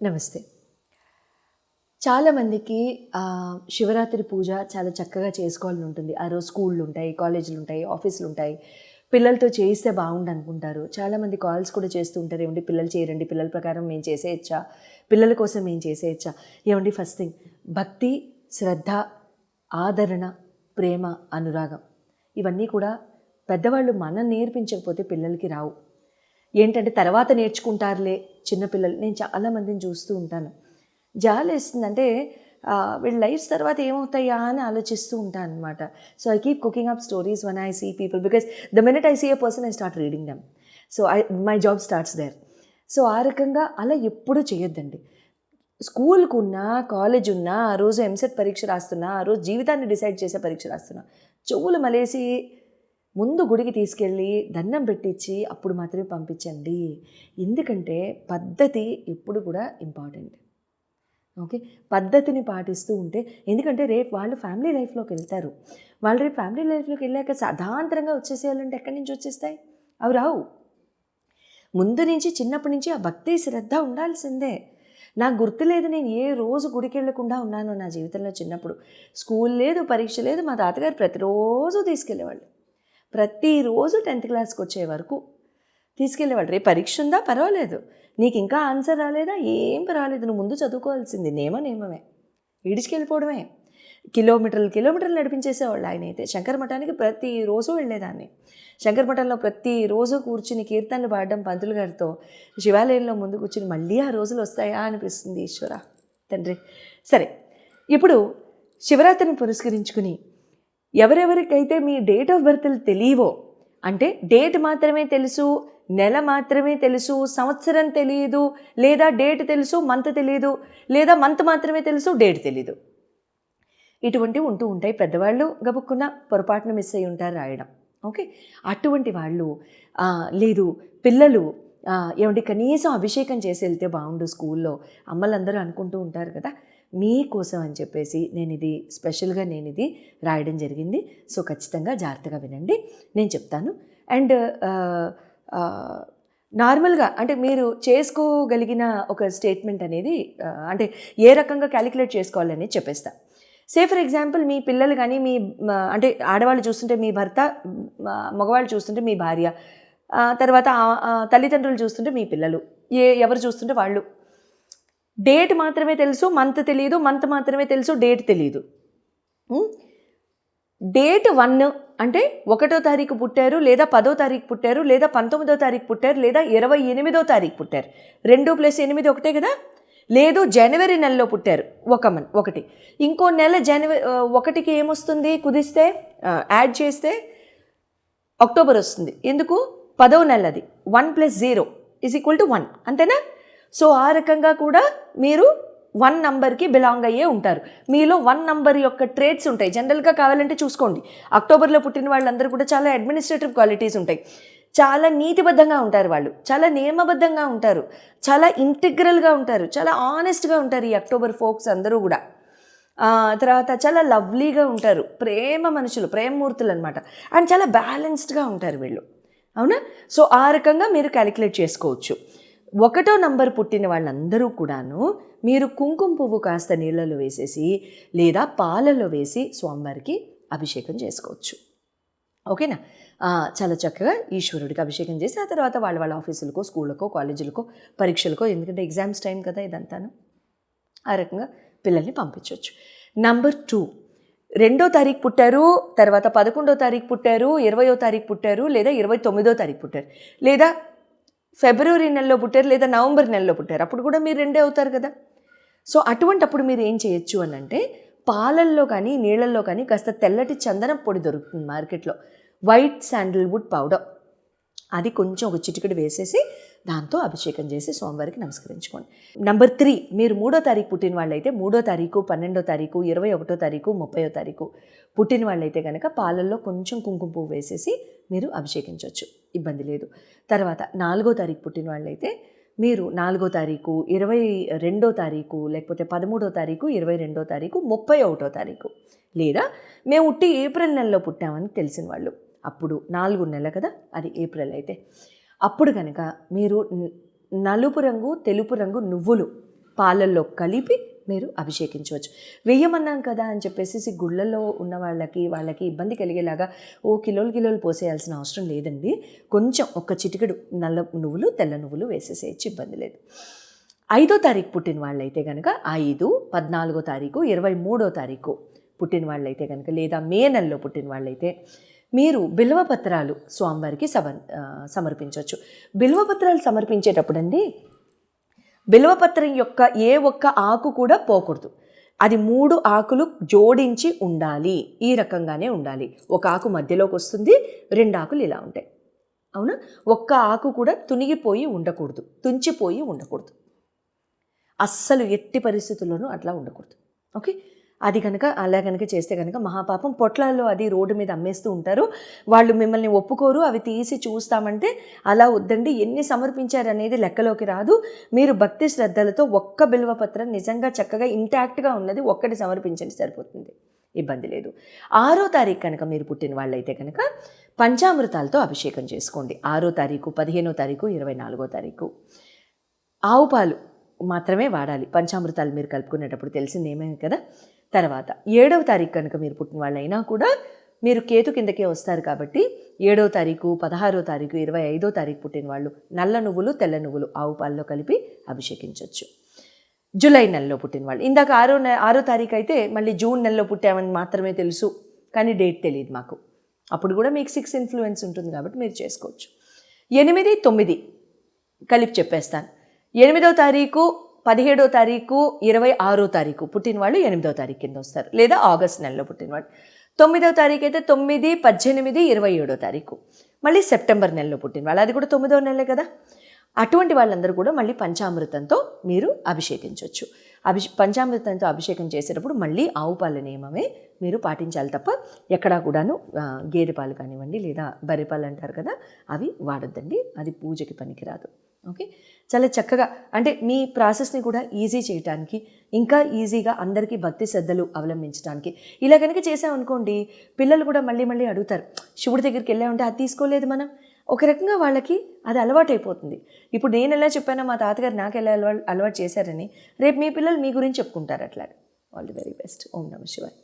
నమస్తే. చాలామందికి శివరాత్రి పూజ చాలా చక్కగా చేసుకోవాలని ఉంటుంది ఆ రోజు స్కూళ్ళు ఉంటాయి కాలేజీలు ఉంటాయి ఆఫీసులు ఉంటాయి పిల్లలతో చేయిస్తే బాగుండు అనుకుంటారు చాలామంది కాల్స్ కూడా చేస్తూ ఉంటారు. ఏమండి పిల్లలు చేయరండి పిల్లల ప్రకారం మేము చేసేయచ్చా? పిల్లల కోసం మేము చేసేయచ్చా? ఏమండి ఫస్ట్ థింగ్ భక్తి శ్రద్ధ ఆదరణ ప్రేమ అనురాగం. ఇవన్నీ కూడా పెద్దవాళ్ళు మనం నేర్పించకపోతే పిల్లలకి రావు. ఏంటంటే తర్వాత నేర్చుకుంటారులే చిన్నపిల్లలు నేను చాలామందిని చూస్తూ ఉంటాను. జాలేస్తుందంటే వీళ్ళ లైఫ్స్ తర్వాత ఏమవుతాయా అని ఆలోచిస్తూ ఉంటాను అనమాట so I keep cooking up stories one I see people because the minute I see a person I start reading them so I my job starts there so ఆ రకంగా అలా ఎప్పుడూ చేయొద్దండి. స్కూల్కు ఉన్నా కాలేజ్ ఉన్నా ఆ రోజు ఎంసెట్ పరీక్ష రాస్తున్నా ఆ రోజు జీవితాన్ని డిసైడ్ చేసే పరీక్ష రాస్తున్నా చెవులు మలేసి ముందు గుడికి తీసుకెళ్ళి దండం పెట్టించి అప్పుడు మాత్రమే పంపించండి. ఎందుకంటే పద్ధతి ఎప్పుడు కూడా ఇంపార్టెంట్ ఓకే పద్ధతిని పాటిస్తూ ఉంటే ఎందుకంటే రేపు వాళ్ళు ఫ్యామిలీ లైఫ్లోకి వెళ్తారు. వాళ్ళు రేపు ఫ్యామిలీ లైఫ్లోకి వెళ్ళాక సాధారణంగా వచ్చేసేయాలంటే ఎక్కడి నుంచి వచ్చేస్తాయి? అవి రావు. ముందు నుంచి చిన్నప్పటి నుంచి ఆ భక్తి శ్రద్ధ ఉండాల్సిందే. నాకు గుర్తులేదు నేను ఏ రోజు గుడికి వెళ్ళకుండా ఉన్నాను నా జీవితంలో చిన్నప్పుడు. స్కూల్ లేదు పరీక్ష లేదు మా తాతగారు ప్రతిరోజు తీసుకెళ్ళేవాళ్ళు. ప్రతిరోజు టెన్త్ క్లాస్కి వచ్చే వరకు తీసుకెళ్ళేవాళ్ళు రేపు పరీక్ష ఉందా? పర్వాలేదు. నీకు ఇంకా ఆన్సర్ రాలేదా? ఏం రాలేదు నువ్వు ముందు చదువుకోవాల్సింది. నేమ నేమమే ఈడిచికెళ్ళిపోవడమే. కిలోమీటర్లు కిలోమీటర్లు నడిపించేసేవాళ్ళు ఆయన అయితే. శంకర మఠానికి ప్రతిరోజు వెళ్ళేదాన్ని. శంకర మఠంలో ప్రతిరోజు కూర్చుని కీర్తనలు పాడడం పంతులు గారితో శివాలయంలో ముందు కూర్చుని మళ్ళీ ఆ రోజులు వస్తాయా? అనిపిస్తుంది ఈశ్వర. తండ్రి. సరే. ఇప్పుడు శివరాత్రిని పురస్కరించుకుని ఎవరెవరికైతే మీ డేట్ ఆఫ్ బర్త్లు తెలియవో అంటే డేట్ మాత్రమే తెలుసు నెల మాత్రమే తెలుసు సంవత్సరం తెలియదు లేదా డేట్ తెలుసు మంత్ తెలియదు లేదా మంత్ మాత్రమే తెలుసు డేట్ తెలియదు ఇటువంటివి ఉంటూ ఉంటాయి పెద్దవాళ్ళు గబుక్కున్న పొరపాటున మిస్ అయి ఉంటారు రాయడం. ఓకే అటువంటి వాళ్ళు లేదు పిల్లలు ఏమంటే కనీసం అభిషేకం చేసి వెళ్తే బాగుండు స్కూల్లో అమ్మలందరూ అనుకుంటూ ఉంటారు కదా మీకోసం అని చెప్పేసి నేను ఇది స్పెషల్గా నేను ఇది రాయడం జరిగింది. సో ఖచ్చితంగా జాగ్రత్తగా వినండి. నేను చెప్తాను. అండ్ నార్మల్గా అంటే మీరు చేసుకోగలిగిన ఒక స్టేట్మెంట్ అనేది అంటే ఏ రకంగా క్యాలిక్యులేట్ చేసుకోవాలని చెప్పేస్తా. సే ఫర్ ఎగ్జాంపుల్ మీ పిల్లలు కానీ మీ అంటే ఆడవాళ్ళు చూస్తుంటే మీ భర్త మగవాళ్ళు చూస్తుంటే మీ భార్య తర్వాత తల్లిదండ్రులు చూస్తుంటే మీ పిల్లలు ఏ ఎవరు చూస్తుంటే వాళ్ళు డేట్ మాత్రమే తెలుసు మంత్ తెలియదు మంత్ మాత్రమే తెలుసు డేట్ తెలియదు డేట్ వన్ అంటే ఒకటో తారీఖు పుట్టారు లేదా పదో తారీఖు పుట్టారు లేదా పంతొమ్మిదో తారీఖు పుట్టారు లేదా ఇరవై ఎనిమిదో తారీఖు పుట్టారు. రెండు ప్లస్ ఎనిమిది ఒకటే కదా? లేదు జనవరి నెలలో పుట్టారు ఒక మన్ ఒకటి. ఇంకో నెల జనవరి ఒకటికి ఏమొస్తుంది? కుదిస్తే యాడ్ చేస్తే అక్టోబర్ వస్తుంది. ఎందుకు? పదో నెలది. One plus zero is equal to one. అంతేనా? సో ఆ రకంగా కూడా మీరు వన్ నంబర్కి బిలాంగ్ అయ్యే ఉంటారు. మీలో వన్ నంబర్ యొక్క ట్రేడ్స్ ఉంటాయి. జనరల్గా కావాలంటే చూసుకోండి. అక్టోబర్లో పుట్టిన వాళ్ళందరూ కూడా చాలా అడ్మినిస్ట్రేటివ్ క్వాలిటీస్ ఉంటాయి. చాలా నీతిబద్ధంగా ఉంటారు వాళ్ళు. చాలా నియమబద్ధంగా ఉంటారు. చాలా ఇంటిగ్రల్గా ఉంటారు. చాలా ఆనెస్ట్గా ఉంటారు ఈ అక్టోబర్ ఫోక్స్ అందరూ కూడా. తర్వాత చాలా లవ్లీగా ఉంటారు. ప్రేమ మనుషులు ప్రేమమూర్తులు అనమాట అండ్ చాలా బ్యాలెన్స్డ్గా ఉంటారు వీళ్ళు. అవునా? సో ఆ రకంగా మీరు క్యాలిక్యులేట్ చేసుకోవచ్చు. ఒకటో నంబర్ పుట్టిన వాళ్ళందరూ కూడాను మీరు కుంకుమ పువ్వు కాస్త నీళ్ళలో వేసేసి లేదా పాలలో వేసి స్వామివారికి అభిషేకం చేసుకోవచ్చు. ఓకేనా? చాలా చక్కగా ఈశ్వరుడికి అభిషేకం చేసి ఆ తర్వాత వాళ్ళ వాళ్ళ ఆఫీసులకో స్కూళ్ళకో కాలేజీలకో పరీక్షలకో ఎందుకంటే ఎగ్జామ్స్ టైం కదా ఇదంతాను ఆ రకంగా పిల్లల్ని పంపించవచ్చు నంబర్ టూ రెండో తారీఖు పుట్టారు తర్వాత పదకొండో తారీఖు పుట్టారు ఇరవయో తారీఖు పుట్టారు లేదా ఇరవై తొమ్మిదో తారీఖు పుట్టారు లేదా ఫిబ్రవరి నెలలో పుట్టారు లేదా నవంబర్ నెలలో పుట్టారు? అప్పుడు కూడా మీరు రెండే అవుతారు కదా. సో అటువంటప్పుడు మీరు ఏం చేయొచ్చు అని అంటే పాలల్లో కానీ నీళ్ళల్లో కానీ కాస్త తెల్లటి చందనం పొడి దొరుకుతుంది మార్కెట్లో. White sandalwood powder. అది కొంచెం ఒక చిటికెడు వేసేసి దాంతో అభిషేకం చేసి సోమవారికి నమస్కరించుకోండి. నంబర్ త్రీ మీరు మూడో తారీఖు పుట్టిన వాళ్ళైతే మూడో తారీఖు పన్నెండో తారీఖు ఇరవై ఒకటో తారీఖు ముప్పయో తారీఖు పుట్టిన వాళ్ళైతే కనుక పాలల్లో కొంచెం కుంకుమ పువ్వు వేసేసి మీరు అభిషేకించవచ్చు ఇబ్బంది లేదు. తర్వాత నాలుగో తారీఖు పుట్టిన వాళ్ళైతే మీరు నాలుగో తారీఖు ఇరవై రెండో తారీఖు లేకపోతే పదమూడో తారీఖు ఇరవై రెండో తారీఖు ముప్పై ఒకటో తారీఖు లేదా మేము ఉట్టి ఏప్రిల్ నెలలో పుట్టామని తెలిసిన వాళ్ళు. అప్పుడు నాలుగు నెలల కదా అది ఏప్రిల్ అయితే. అప్పుడు కనుక మీరు నలుపు రంగు తెలుపు రంగు నువ్వులు పాలల్లో కలిపి మీరు అభిషేకించవచ్చు. వెయ్యమన్నాం కదా అని చెప్పేసి గుళ్ళల్లో ఉన్న వాళ్ళకి వాళ్ళకి ఇబ్బంది కలిగేలాగా ఓ కిలోలు కిలోలు పోసేయాల్సిన అవసరం లేదండి. కొంచెం ఒక చిటికెడు నల్ల నువ్వులు తెల్ల నువ్వులు వేసేసేయచ్చు ఇబ్బంది లేదు. ఐదో తారీఖు పుట్టిన వాళ్ళైతే కనుక ఐదు పద్నాలుగో తారీఖు ఇరవై మూడో తారీఖు పుట్టిన వాళ్ళైతే కనుక లేదా మే నెలలో పుట్టిన వాళ్ళైతే మీరు బిల్వపత్రాలు స్వామివారికి సమర్ సమర్పించవచ్చు బిల్వపత్రాలు సమర్పించేటప్పుడండి బిల్వపత్రం యొక్క ఏ ఒక్క ఆకు కూడా పోకూడదు. అది మూడు ఆకులు జోడించి ఉండాలి. ఈ రకంగానే ఉండాలి. ఒక ఆకు మధ్యలోకి వస్తుంది రెండు ఆకులు ఇలా ఉంటాయి. అవునా? ఒక్క ఆకు కూడా తునిగిపోయి ఉండకూడదు తుంచిపోయి ఉండకూడదు. అస్సలు ఎట్టి పరిస్థితుల్లోనూ అట్లా ఉండకూడదు. ఓకే? అది కనుక అలా కనుక చేస్తే కనుక మహాపాపం పొట్లాల్లో అది రోడ్డు మీద అమ్మేస్తూ ఉంటారు. వాళ్ళు మిమ్మల్ని ఒప్పుకోరు అవి తీసి చూస్తామంటే అలా వద్దండి. ఎన్ని సమర్పించారు అనేది లెక్కలోకి రాదు. మీరు భక్తి శ్రద్ధలతో ఒక్క బిల్వపత్రం నిజంగా చక్కగా ఇంటాక్ట్గా ఉన్నది ఒక్కటి సమర్పించండి సరిపోతుంది. ఇబ్బంది లేదు. ఆరో తారీఖు కనుక మీరు పుట్టిన వాళ్ళైతే కనుక పంచామృతాలతో అభిషేకం చేసుకోండి. ఆరో తారీఖు పదిహేనో తారీఖు ఇరవై నాలుగో తారీఖు. ఆవు పాలు మాత్రమే వాడాలి. పంచామృతాలు మీరు కలుపుకునేటప్పుడు తెలిసింది ఏమేమి కదా? తర్వాత ఏడవ తారీఖు కనుక మీరు పుట్టిన వాళ్ళైనా కూడా మీరు కేతు కిందకే వస్తారు కాబట్టి ఏడవ తారీఖు పదహారో తారీఖు ఇరవై ఐదో తారీఖు పుట్టిన వాళ్ళు నల్ల నువ్వులు తెల్ల నువ్వులు ఆవు పాలలో కలిపి అభిషేకించవచ్చు జూలై నెలలో పుట్టిన వాళ్ళు. ఇందాక ఆరో నె ఆరో తారీఖు అయితే మళ్ళీ జూన్ నెలలో పుట్టామని మాత్రమే తెలుసు కానీ డేట్ తెలియదు మాకు. అప్పుడు కూడా మీకు సిక్స్ ఇన్ఫ్లుయెన్స్ ఉంటుంది కాబట్టి మీరు చేసుకోవచ్చు. ఎనిమిది తొమ్మిది కలిపి చెప్పేస్తాను. ఎనిమిదో తారీఖు పదిహేడో తారీఖు ఇరవై ఆరో తారీఖు పుట్టిన వాళ్ళు ఎనిమిదో తారీఖు కింద వస్తారు. లేదా ఆగస్ట్ నెలలో పుట్టినవాళ్ళు. తొమ్మిదో తారీఖు అయితే తొమ్మిది పద్దెనిమిది ఇరవై ఏడో తారీఖు. మళ్ళీ సెప్టెంబర్ నెలలో పుట్టిన వాళ్ళు అది కూడా తొమ్మిదో నెలే కదా. అటువంటి వాళ్ళందరూ కూడా మళ్ళీ పంచామృతంతో మీరు అభిషేకించవచ్చు అభిష్ పంచామృతంతో అభిషేకం చేసేటప్పుడు మళ్ళీ ఆవుపాల నియమమే మీరు పాటించాలి తప్ప ఎక్కడా కూడాను గేదె పాలు కానివ్వండి లేదా బర్రె పాలు అంటారు కదా అవి వాడొద్దండి. అది పూజకి పనికిరాదు. ఓకే? చాలా చక్కగా అంటే మీ ప్రాసెస్ని కూడా ఈజీ చేయడానికి ఇంకా ఈజీగా అందరికీ భక్తి శ్రద్ధలు అవలంబించడానికి ఇలా కనుక చేసామనుకోండి పిల్లలు కూడా మళ్ళీ మళ్ళీ అడుగుతారు శివుడి దగ్గరికి వెళ్ళామంటే అది తీసుకోలేదు మనం. ఒక రకంగా వాళ్ళకి అది అలవాటు అయిపోతుంది ఇప్పుడు నేను ఎలా చెప్పానో మా తాతగారు నాకు ఎలా అలవాటు అలవాటు చేశారని రేపు మీ పిల్లలు మీ గురించి చెప్పుకుంటారు అట్లా ఆల్ ది వెరీ బెస్ట్ ఓం నమ శివాయ్.